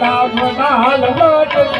ઊભી ના લાલ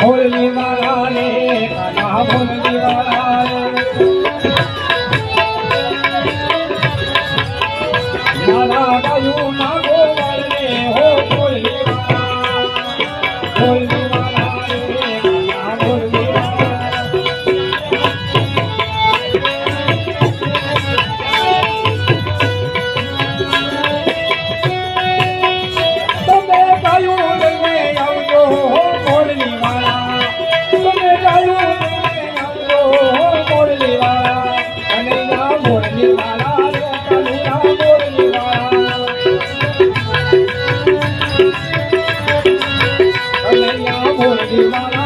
ભોલની વાળા રે કાના ભોલની વાળા મારા ગાયું ના পূর্ণিমা